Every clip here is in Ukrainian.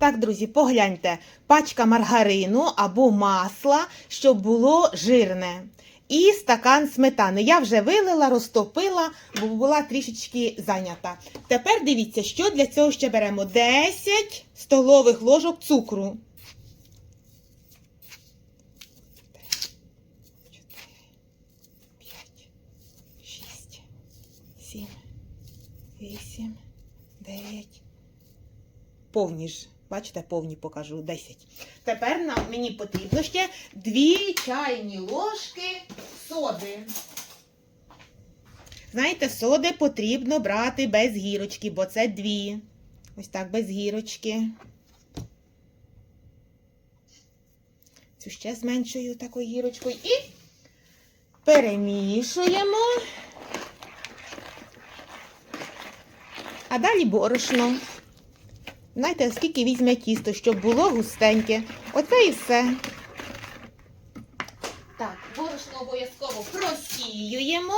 Так, друзі, погляньте, пачка маргарину або масла, щоб було жирне. І стакан сметани. Я вже вилила, розтопила, бо була трішечки зайнята. Тепер дивіться, що для цього ще беремо 10 столових ложок цукру. 4, 5, 6, 7, 8, 9. Повні ж. Бачите, повні покажу 10. Тепер нам мені потрібно ще 2 чайні ложки соди. Знаєте, соди потрібно брати без гірочки, бо це дві. Ось так без гірочки. Цю ще зменшую такою гірочкою. І перемішуємо. А далі борошно. Знаєте, скільки візьме тісто, щоб було густеньке. Оце і все. Так, борошно обов'язково просіюємо.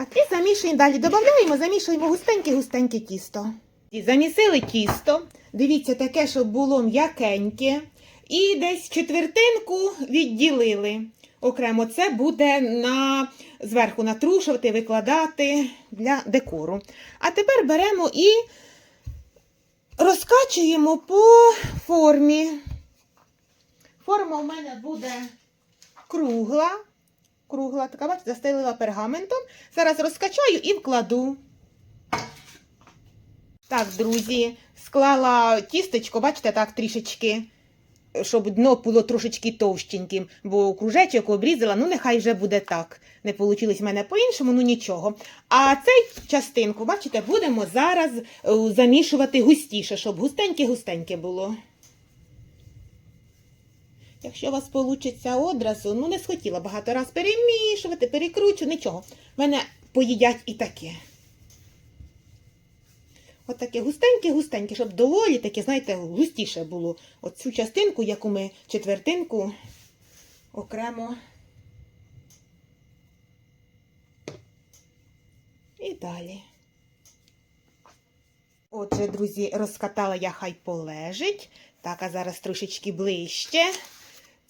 Так, і замішуємо далі. Додаємо, замішуємо густеньке-густеньке тісто. І замісили тісто. Дивіться, таке, щоб було м'якеньке. І десь четвертинку відділили. Окремо це буде на зверху натрушувати, викладати для декору. А тепер беремо і розкачуємо по формі. Форма у мене буде кругла. Кругла, така, бачите, застелила пергаментом. Зараз розкачаю і вкладу. Так, друзі, склала тістечко, бачите, так трішечки, щоб дно було трошечки товщеньким, бо кружечок обрізала, ну нехай вже буде так. Не вийшло в мене по-іншому, ну нічого. А цей частинку, бачите, будемо зараз е, замішувати густіше, щоб густеньке-густеньке було. Якщо у вас вийде одразу, ну не схотіла багато раз перемішувати, перекручу, нічого. Мене поїдять і таке. От таке густеньке-густеньке, щоб доволі таке, знаєте, густіше було. От цю частинку, яку ми четвертинку окремо. І далі. Отже, друзі, розкатала я хай полежить. Так, а зараз трошечки ближче.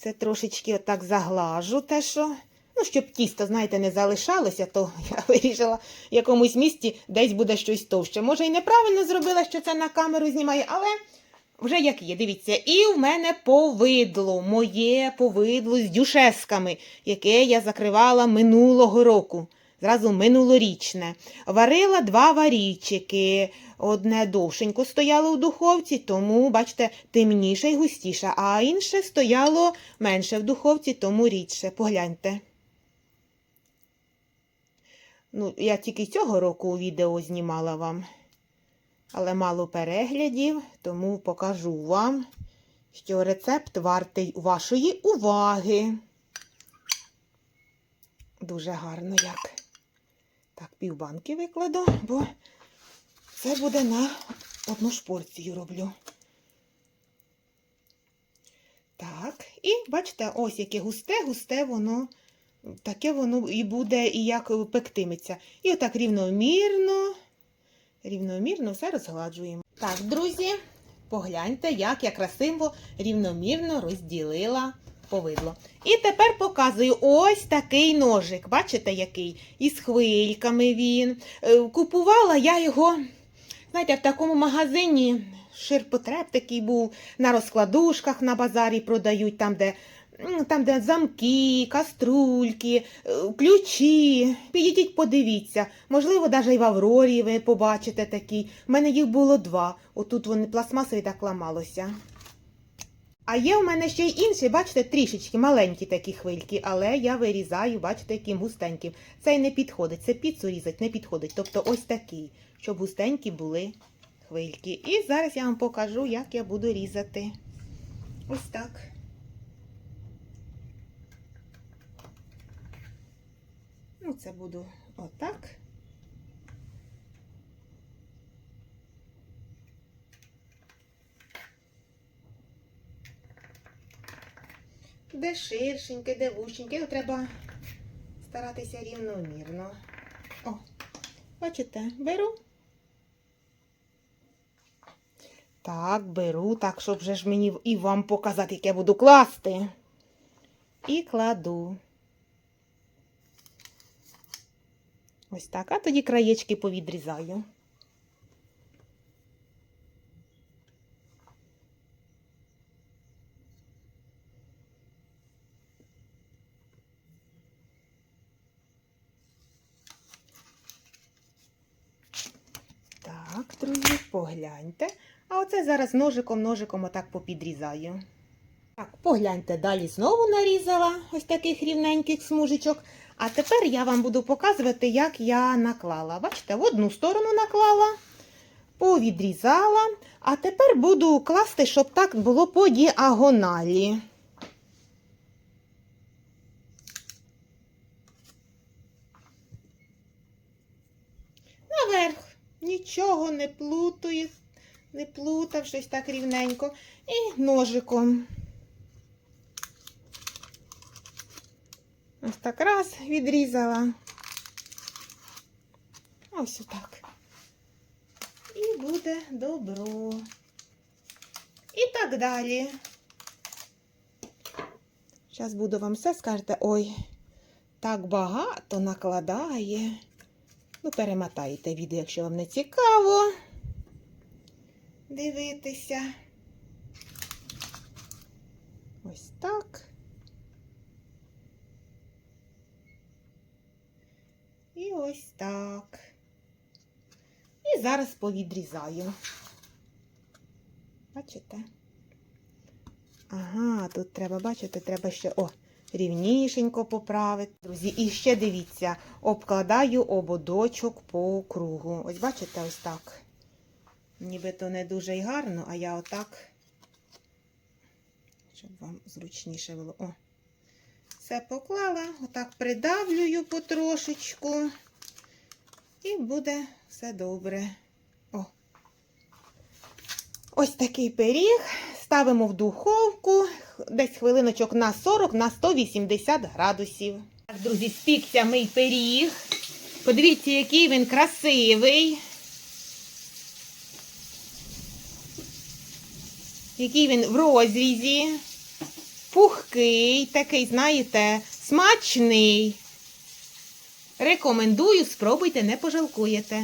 Це трошечки отак заглажу те, що. Ну, щоб тісто, знаєте, не залишалося, то я вирішила в якомусь місці десь буде щось товще. Може, і неправильно зробила, що це на камеру знімає, але вже як є, дивіться. І в мене повидло, моє повидло з дюшесками, яке я закривала минулого року. Зразу минулорічне. Варила два варійчики. Одне довшенько стояло у духовці, тому, бачите, темніше і густіше, а інше стояло менше в духовці, тому рідше. Погляньте. Ну, я тільки цього року відео знімала вам, але мало переглядів, тому покажу вам, що рецепт вартий вашої уваги. Дуже гарно як. Так, півбанки викладу, бо це буде на одну ж порцію роблю. Так, і бачите, ось яке густе-густе воно, таке воно і буде, і як пектиметься. І отак рівномірно, рівномірно все розгладжуємо. Так, друзі, погляньте, як я красиво рівномірно розділила повидло. І тепер показую ось такий ножик. Бачите, який? Із хвильками він. Е, Купувала я його, знаєте, в такому магазині. Ширпотреб такий був на розкладушках на базарі продають, там, де там, де замки, каструльки, е, ключі. Підійдіть, подивіться. Можливо, навіть і в Аврорі ви побачите такі. У мене їх було два. Отут вони пластмасові так ламалося. А є у мене ще й інші, бачите, трішечки маленькі такі хвильки, але я вирізаю, бачите, яким густеньким. Цей не підходить, це піцу різати не підходить. Тобто ось такий, щоб густенькі були хвильки. І зараз я вам покажу, як я буду різати. Ось так. Оце буду отак. Де ширшеньке, де вущеньке, його треба старатися рівномірно. О, бачите, беру. Так, беру, так, щоб вже ж мені і вам показати, як я буду класти. І кладу. Ось так, а тоді краєчки повідрізаю. Так, друзі, погляньте. А оце зараз ножиком, ножиком отак попідрізаю. Так, погляньте, далі знову нарізала ось таких рівненьких смужечок. А тепер я вам буду показувати, як я наклала. Бачите, в одну сторону наклала, повідрізала. А тепер буду класти, щоб так було по діагоналі. Нічого не плутаю, не плутав щось так рівненько. І ножиком. Ось так раз відрізала. Ось отак. І буде добро. І так далі. Зараз буду вам все скажете, ой, так багато накладає. Ну, перемотайте відео, якщо вам не цікаво. Дивитися. Ось так. І ось так. І зараз повідрізаю. Бачите? Ага, тут треба, бачите, треба ще, о, рівнішенько поправити. Друзі, і ще дивіться, обкладаю ободочок по кругу. Ось бачите, ось так. Нібито не дуже й гарно, а я отак, щоб вам зручніше було. О, все поклала, отак придавлюю потрошечку. І буде все добре. О. Ось такий пиріг. Ставимо в духовку десь хвилиночок на 40 на 180 градусів. Так, друзі, спікся мій пиріг. Подивіться, який він красивий. Який він в розрізі. Пухкий, такий, знаєте, смачний. Рекомендую, спробуйте, не пожалкуєте.